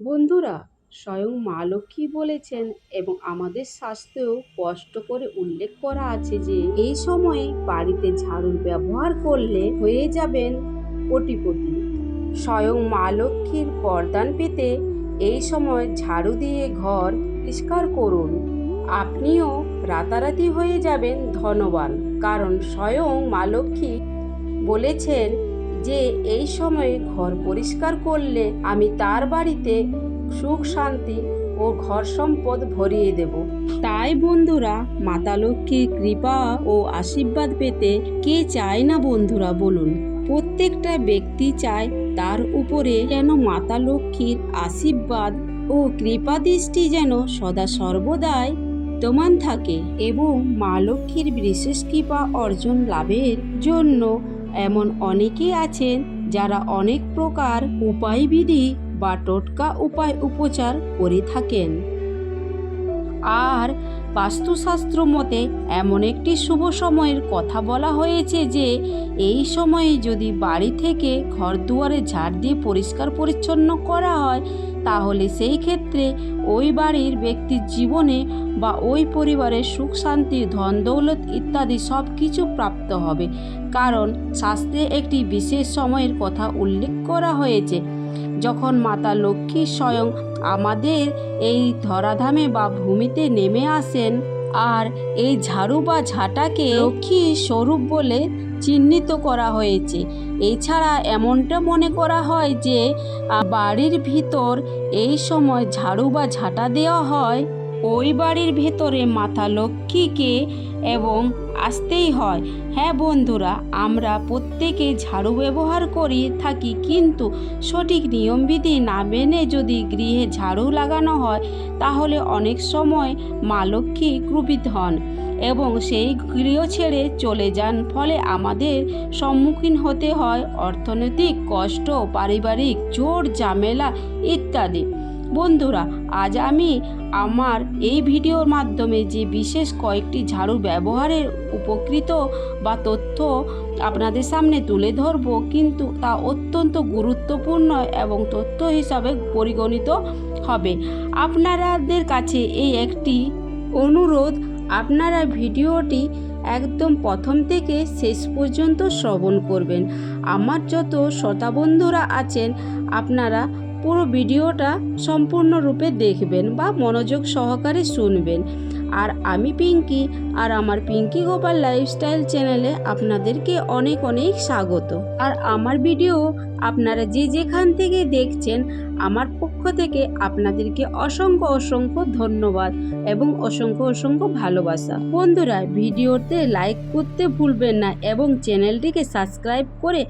বন্ধুরা, স্বয়ং মা লক্ষ্মী বলেছেন এবং আমাদের শাস্ত্রেও স্পষ্ট করে উল্লেখ করা আছে যে, এই সময়ে বাড়িতে ঝাড়ুর ব্যবহার করলে হয়ে যাবেন কোটিপতি। স্বয়ং মা লক্ষ্মীর বরদান পেতে এই সময় ঝাড়ু দিয়ে ঘর পরিষ্কার করুন। আপনিও রাতারাতি হয়ে যাবেন ধনবান। কারণ স্বয়ং মা লক্ষ্মী বলেছেন যে এই সময়ে ঘর পরিষ্কার করলে আমি তার বাড়িতে সুখ শান্তি ও ঘর সম্পদ ভরিয়ে দেব। তাই বন্ধুরা, মাতা লক্ষ্মীর কৃপা ও আশীর্বাদ পেতে কে চায় না বন্ধুরা বলুন? প্রত্যেকটা ব্যক্তি চায় তার উপরে যেন মাতা লক্ষ্মীর আশীর্বাদ ও কৃপা দৃষ্টি যেন সদা সর্বদাই বিদ্যমান থাকে এবং মা লক্ষ্মীর বিশেষ কৃপা অর্জন লাভের জন্য এমন অনেকেই আছেন যারা অনেক প্রকার উপায়বিধি বা টোটকা উপায় উপচার করে থাকেন। আর বাস্তুশাস্ত্র মতে এমন একটি শুভ সময়ের কথা বলা হয়েছে যে, এই সময়ে যদি বাড়ি থেকে ঘর দুয়ারে ঝাড় দিয়ে পরিষ্কার পরিচ্ছন্ন করা হয় তাহলে সেই ক্ষেত্রে ওই বাড়ির ব্যক্তির জীবনে বা ওই পরিবারের সুখ, শান্তি, ধন, দৌলত ইত্যাদি সব কিছু প্রাপ্ত হবে। কারণ শাস্ত্রে একটি বিশেষ সময়ের কথা উল্লেখ করা হয়েছে, যখন মাতা লক্ষ্মী স্বয়ং আমাদের এই ধরাধামে বা ভূমিতে নেমে আসেন, আর এই ঝাড়ু বা ঝাঁটাকে লক্ষ্মী স্বরূপ বলে চিহ্নিত করা হয়েছে। এছাড়া এমনটা মনে করা হয় যে বাড়ির ভিতর এই সময় ঝাড়ু বা ঝাঁটা দেওয়া হয়, ওই বাড়ির ভেতরে মাতা লক্ষ্মীকে এবং আসতেই হয়। হ্যাঁ বন্ধুরা, আমরা প্রত্যেকে ঝাড়ু ব্যবহার করি, থাকি, কিন্তু সঠিক নিয়মবিধি না মেনে যদি গৃহে ঝাড়ু লাগানো হয়, তাহলে অনেক সময় মা লক্ষ্মী ক্রুপিত হন। এবং সেই গৃহ ছেড়ে চলে যান। ফলে আমাদের সম্মুখীন হতে হয় অর্থনৈতিক কষ্ট, পারিবারিক জোর, ঝামেলা ইত্যাদি। বন্ধুরা, আজ আমি আমার এই ভিডিওর মাধ্যমে যে বিশেষ কয়েকটি ঝাড়ু ব্যবহারের উপকৃত বা তথ্য আপনাদের সামনে তুলে ধরব, কিন্তু তা অত্যন্ত গুরুত্বপূর্ণ এবং তথ্য হিসাবে পরিগণিত হবে। আপনাদের কাছে এই একটি অনুরোধ আপনারা ভিডিওটি একদম প্রথম থেকে শেষ পর্যন্ত শ্রবণ করবেন। আমার যত শ্রোতা বন্ধুরা আছেন, আপনারা পুরো ভিডিওটা সম্পূর্ণরূপে দেখবেন বা মনোযোগ সহকারে শুনবেন। আর আমি পিঙ্কি, আর আমার পিঙ্কি গোপাল লাইফস্টাইল চ্যানেলে আপনাদেরকে অনেক অনেক স্বাগত। আর আমার ভিডিও আপনারা যে যেখান থেকে দেখছেন, আমার পক্ষ থেকে আপনাদেরকে অসংখ্য অসংখ্য ধন্যবাদ এবং অসংখ্য অসংখ্য ভালোবাসা। বন্ধুরা, ভিডিওতে লাইক করতে ভুলবেন না এবং চ্যানেলটিকে সাবস্ক্রাইব করে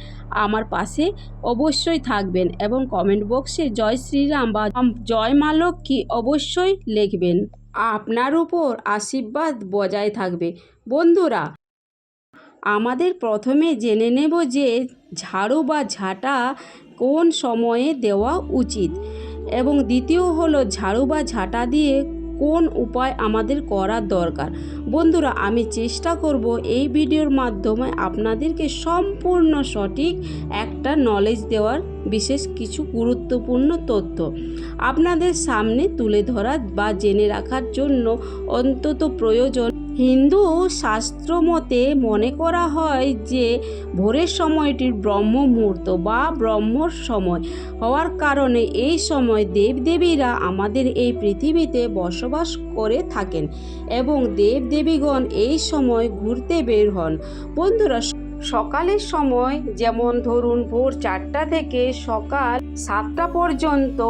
আমার পাশে অবশ্যই থাকবেন এবং কমেন্ট বক্সে জয় শ্রীরাম বা জয় মা লক্ষ্মী অবশ্যই লিখবেন। আপনার উপর আশীর্বাদ বজায় থাকবে। বন্ধুরা, আমাদের প্রথমে জেনে নেব যে ঝাড়ু বা ঝাঁটা কোন সময়ে দেওয়া উচিত। এবং দ্বিতীয় হলো ঝাড়ু বা ঝাঁটা দিয়ে কোন উপায় আমাদের করার দরকার। বন্ধুরা, আমি চেষ্টা করব এই ভিডিওর মাধ্যমে আপনাদেরকে সম্পূর্ণ সঠিক একটা নলেজ দেওয়ার বিশেষ কিছু গুরুত্বপূর্ণ তথ্য আপনাদের সামনে তুলে ধরা বা জেনে রাখার জন্য অন্তত প্রয়োজন হিন্দু শাস্ত্র মতে মনে করা হয় যে, ভোরের সময়টির ব্রহ্ম মুহূর্ত বা ব্রহ্মর সময় হওয়ার কারণে এই সময় দেবদেবীরা আমাদের এই পৃথিবীতে বসবাস করে থাকেন এবং দেবদেবীগণ এই সময় ঘুরতে বের হন। বন্ধুরা, সকালের সময় যেমন ধরুন ভোর চারটা থেকে সকাল সাতটা পর্যন্ত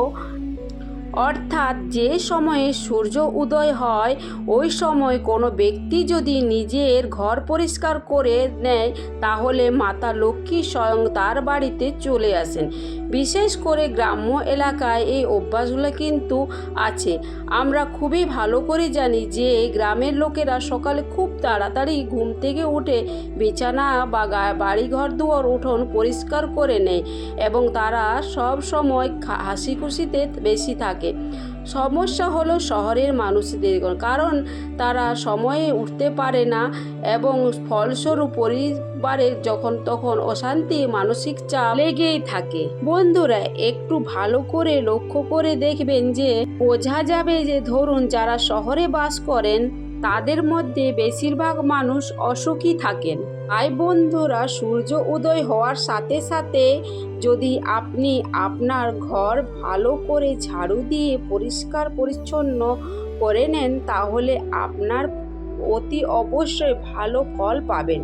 অর্থাৎ যে সময়ে সূর্য উদয় হয়, ওই সময় কোনো ব্যক্তি যদি নিজের ঘর পরিষ্কার করে নেয়, তাহলে মাতা লক্ষ্মী স্বয়ং তার বাড়িতে চলে আসেন। বিশেষ করে গ্রাম্য এলাকায় এই অভ্যাসগুলো কিন্তু আছে। আমরা খুবই ভালো করে জানি যে, গ্রামের লোকেরা সকালে খুব তাড়াতাড়ি ঘুম থেকে উঠে বিছানা বা বাড়িঘর দুয়ার উঠোন পরিষ্কার করে নেয় এবং তারা সব সময় হাসি খুশিতে বেশি থাকে। থাকে। সমস্যা হলো শহরের মানুষদের কারণ তারা সময়ে উঠতে পারে না এবং ফলস্বরূপ পরিবারে যখন তখন অশান্তি, মানসিক চাপ লেগেই থাকে। বন্ধুরা, একটু ভালো করে লক্ষ্য করে দেখবেন যে, বোঝা যাবে যে ধরুন যারা শহরে বাস করেন, তাদের মধ্যে বেশিরভাগ মানুষ অসুখী থাকেন। তাই বন্ধুরা, সূর্য উদয় হওয়ার সাথে সাথে যদি আপনি আপনার ঘর ভালো করে ঝাড়ু দিয়ে পরিষ্কার পরিচ্ছন্ন করে নেন, তাহলে আপনার অতি অবশ্যই ভালো ফল পাবেন।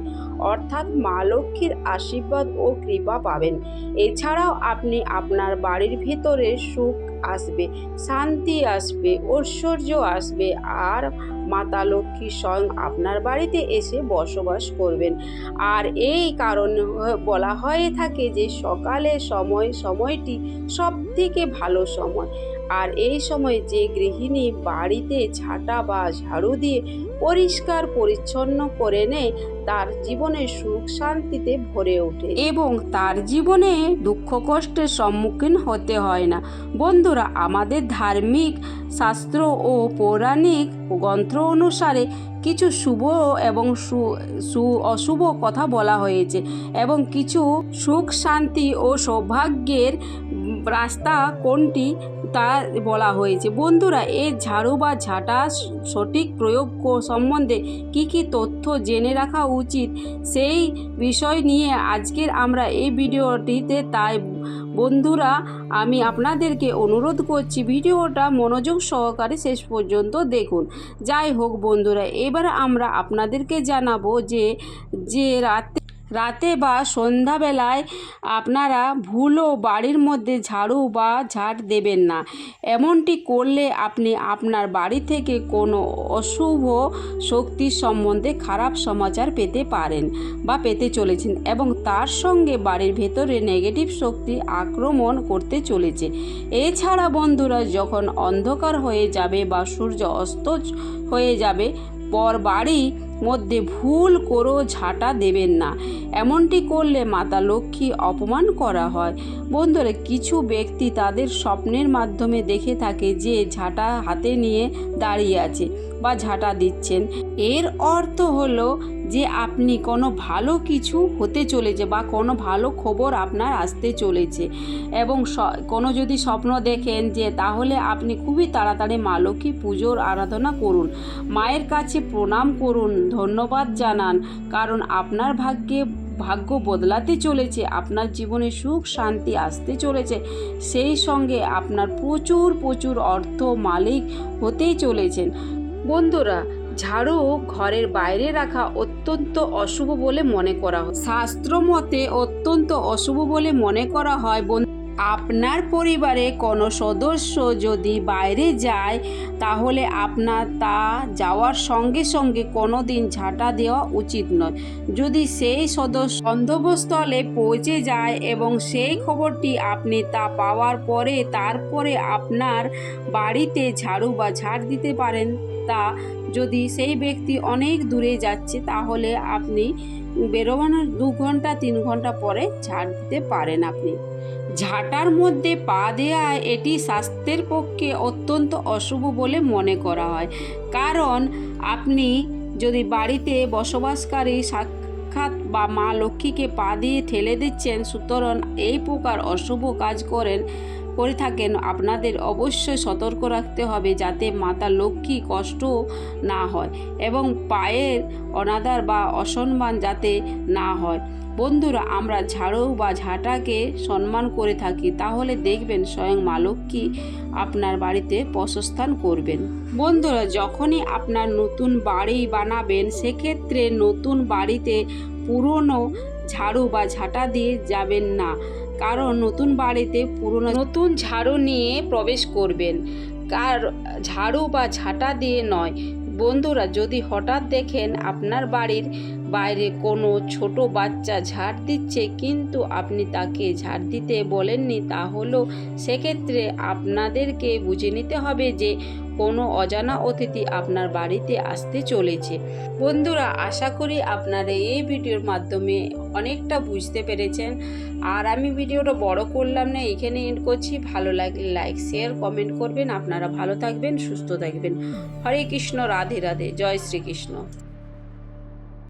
অর্থাৎ মা লক্ষ্মীর আশীর্বাদ ও কৃপা পাবেন। এছাড়াও আপনি আপনার বাড়ির ভিতরে সুখ আসবে, শান্তি আসবে, ঐশ্বর্য আসবে, আর মাতা লক্ষ্মী স্বয়ং আপনার বাড়িতে এসে বসবাস করবেন। আর এই কারণে বলা হয়ে থাকে যে সকালে সময়, সময়টি সব থেকে ভালো সময়। আর এই সময় যে গৃহিণী বাড়িতে ঝাঁটা বা ঝাড়ু দিয়ে পরিষ্কার পরিচ্ছন্ন করে নেয়, তার জীবনে সুখ শান্তিতে ভরে ওঠে। এবং তার জীবনে দুঃখ কষ্টের সম্মুখীন হতে হয় না। বন্ধুরা, আমাদের ধার্মিক শাস্ত্র ও পৌরাণিক গ্রন্থ অনুসারে কিছু শুভ এবং সু- অশুভ কথা বলা হয়েছে এবং কিছু সুখ, শান্তি ও সৌভাগ্যের রাস্তা কোনটি তা বলা হয়েছে। বন্ধুরা এই ঝাড়ু বা ঝাঁটা সঠিক প্রয়োগ সম্বন্ধে কি কি তথ্য জেনে রাখা উচিত সেই বিষয় নিয়ে আজকের আমরা এই ভিডিওটিতে তাই বন্ধুরা, আমি আপনাদেরকে অনুরোধ করছি ভিডিওটা মনোযোগ সহকারে শেষ পর্যন্ত দেখুন। যাই হোক বন্ধুরা, এবার আমরা আপনাদেরকে জানাব যে যে রাতে রাতে বা সন্ধ্যাবেলায় আপনারা ভুলও বাড়ির মধ্যে ঝাড়ু বা ঝাড় দেবেন না। এমনটি করলে আপনি আপনার বাড়ি থেকে কোনো অশুভ শক্তির সম্বন্ধে খারাপ সমাচার পেতে পারেন বা পেতে চলেছেন এবং তার সঙ্গে বাড়ির ভেতরে নেগেটিভ শক্তি আক্রমণ করতে চলেছে। এছাড়া বন্ধুরা, যখন অন্ধকার হয়ে যাবে বা সূর্য অস্ত হয়ে যাবে পর বাড়ি মধ্যে ভুল করেও ঝাঁটা দেবেন না। এমনটি করলে মাতা লক্ষ্মী অপমান করা হয়। বন্ধুরা, কিছু ব্যক্তি তাদের স্বপ্নের মাধ্যমে দেখে থাকে যে ঝাঁটা হাতে নিয়ে দাঁড়িয়ে আছে। বা ঝাঁটা দিচ্ছেন। এর অর্থ হলো যে আপনি কোনো ভালো কিছু হতে চলেছে বা কোনো ভালো খবর আপনার আসতে চলেছে এবং কোনো যদি স্বপ্ন দেখেন যে তাহলে আপনি খুবই তাড়াতাড়ি মা লক্ষ্মী পুজোর আরাধনা করুন। মায়ের কাছে প্রণাম করুন, ধন্যবাদ জানান, কারণ আপনার ভাগ্যে ভাগ্য বদলাতে চলেছে, আপনার জীবনে সুখ শান্তি আসতে চলেছে। সেই সঙ্গে আপনার প্রচুর প্রচুর অর্থ মালিক হতেই চলেছেন। বন্ধুরা, ঝাড়ু ঘরের বাইরে রাখা অত্যন্ত অশুভ বলে মনে করা হয়। শাস্ত্র মতে অত্যন্ত অশুভ বলে মনে করা হয় আপনার পরিবারে কোনো সদস্য যদি বাইরে যায়, তাহলে আপনার তা যাওয়ার সঙ্গে সঙ্গে কোনো দিন ঝাঁটা দেওয়া উচিত নয়। যদি সেই সদস্য গন্তব্যস্থলে পৌঁছে যায় এবং সেই খবরটি আপনি তা পাওয়ার পরে তারপরে আপনার বাড়িতে ঝাড়ু বা ঝাড় দিতে পারেন, তা যদি সেই ব্যক্তি অনেক দূরে যাচ্ছে, তাহলে আপনি বেরোবানোর দু ঘণ্টা, তিন ঘণ্টা পরে ঝাড় দিতে পারেন আপনি। ঝাঁটার মধ্যে পা দেয়া, এটি স্বাস্থ্যের পক্ষে অত্যন্ত অশুভ বলে মনে করা হয়। কারণ আপনি যদি বাড়িতে বসবাসকারী সাক্ষাৎ বা মা লক্ষ্মীকে পা দিয়ে ঠেলে দিচ্ছেন, সুতরাং এই প্রকার অশুভ কাজ করেন করে থাকেন, আপনাদের অবশ্যই সতর্ক রাখতে হবে যাতে মাতা লক্ষ্মী কষ্ট না হয় এবং পায়ের অনাদার বা অসম্মান যাতে না হয়। বন্ধুরা, আমরা ঝাড়ু বা ঝাঁটাকে সম্মান করে থাকি, তাহলে দেখবেন স্বয়ং মা লক্ষ্মী আপনার বাড়িতে বাসস্থান করবেন। বন্ধুরা, যখনই আপনার নতুন বাড়ি বানাবেন, সেক্ষেত্রে নতুন বাড়িতে পুরনো ঝাড়ু বা ঝাঁটা দিয়ে যাবেন না। কারণ নতুন বাড়িতে পুরনো নতুন ঝাড়ু নিয়ে প্রবেশ করবেন। কার ঝাড়ু বা ঝাঁটা দিয়ে নয়। বন্ধুরা, যদি হঠাৎ দেখেন আপনার বাড়ির বাইরে কোনো ছোট বাচ্চা ঝাড় দিচ্ছে কিন্তু আপনি তাকে ঝাড় দিতে বলেননি তাহলেও সেক্ষেত্রে আপনাদেরকে বুঝে নিতে হবে যে কোনো অজানা অতিথি আপনার বাড়িতে আসতে চলেছে। বন্ধুরা, আশা করি আপনারা এই ভিডিওর মাধ্যমে অনেকটা বুঝতে পেরেছেন। আর আমি ভিডিওটা বড় করলাম না, এখানে এন্ড করছি। ভালো লাগলে লাইক শেয়ার কমেন্ট করবেন। আপনারা ভালো থাকবেন, সুস্থ থাকবেন। হরে কৃষ্ণ, রাধে রাধে। জয় শ্রীকৃষ্ণ।